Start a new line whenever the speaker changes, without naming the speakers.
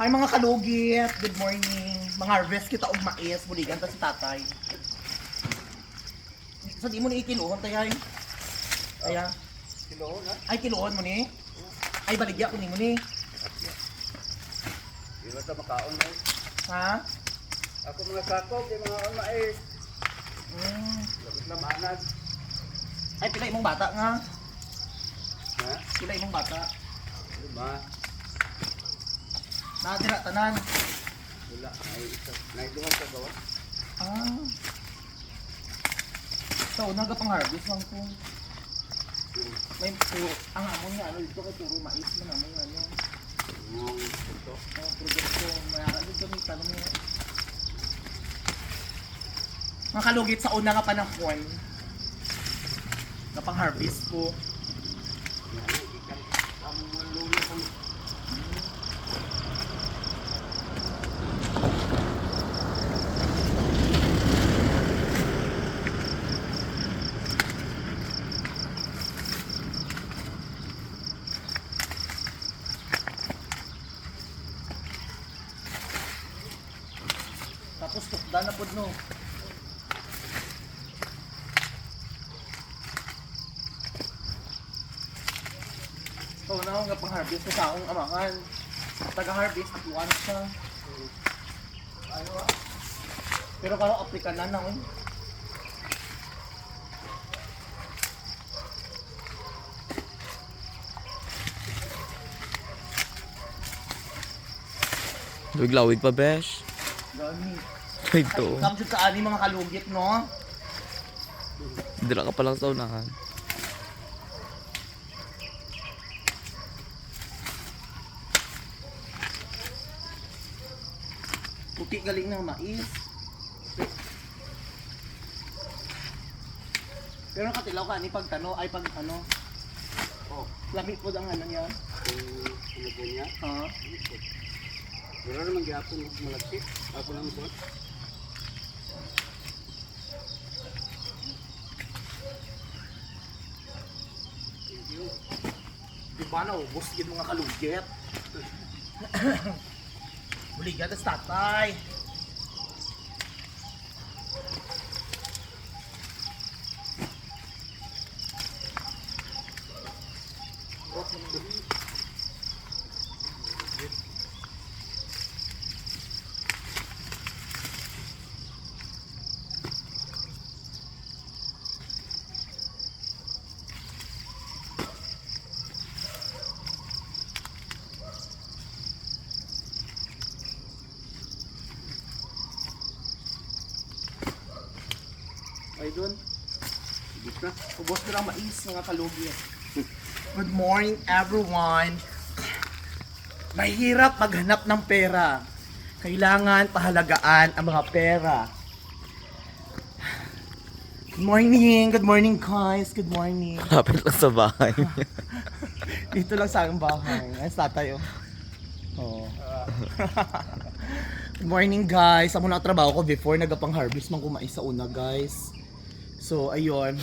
Hi mga kalugit, good morning. Mga harvest kita og mais, buligan ta si tatay. Sa di mo ni ikiluhon tayo ay. Kaya,
Kilo na.
ay kiluhon mo ni. Ay baligya ko ni mo ni.
Di ba ito makaon na eh.
Ha?
Ako mga sakop, di mga on eh.
Mm.
Labot na maanad.
Ay pila imong bata nga.
Ha?
Pila imong bata.
Lima.
Nadira tanan.
Wala. Ay isa. Naiduhan sa gawa.
Ah. So, naga pang harvest lang ko. May puro, ang amon nga, ano dito kay puro mais man amon nga ano.
Yung ito.
Mga produkto, mayroon dito may tanong mo. Mga kalugit sa una nga panahon, na pang harvest ko,
Yan.
Tapos tukda na pod no. Na ako nga pang harvest ko sa akong amahan. Taga-harvest, atuan siya. Ano ah? Pero kalau African na na, eh.
Lawig-lawig pa, besh.
Gani.
Ito.
Kamsud sa ani mga kalugit, no?
Dila ka pa lang sa unahan.
Puti galing ng mais. Pero katilaw ka ni pagtano ay pag ano.
Oh.
Lami po ang ano niya.
Yung ano po niya.
Ha?
Wala naman gyapon malapit. Ako lang po.
Di ba na ubos yun mga kalugit? Buligan tas tatay. Ay doon.
Na.
Ubos ko lang mais mga kalugit. Good morning everyone. Mahirap maghanap ng pera. Kailangan pahalagaan ang mga pera. Good morning, good morning guys, good morning.
Lapit lang sa bahay.
Dito lang sa aking bahay. Ay, sa tatay oh. Oo. Good morning guys. Amo na trabaho ko before nagapang harvest man kumais sa una guys. So ayun.